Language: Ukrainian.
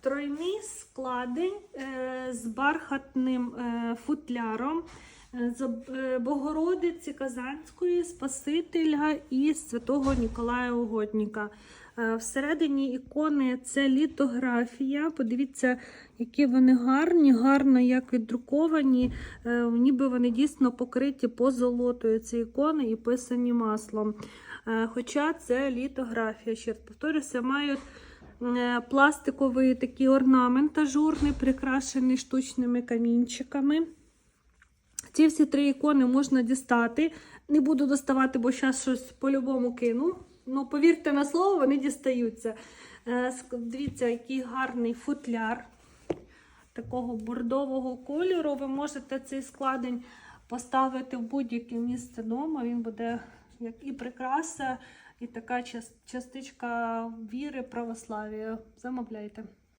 Тройний складень е, з бархатним е, футляром е, з Богородиці Казанської, Спасителя і Святого Ніколая Угодника. Е, Всередині ікони це літографія. Подивіться, які вони гарні, гарно як віддруковані, ніби вони дійсно покриті позолотою. Ці ікони і писані маслом. Хоча це літографія. Ще раз повторюся, мають пластиковий такий орнамент ажурний, прикрашений штучними камінчиками. Ці всі три ікони можна дістати. Не буду доставати, бо зараз щось по-любому кину. Ну, повірте на слово, вони дістаються. Е, Дивіться, який гарний футляр такого бордового кольору. Ви можете цей складень поставити в будь-яке місце вдома. Він буде як і прикраса, і така час- частичка віри православ'я. Замовляйте.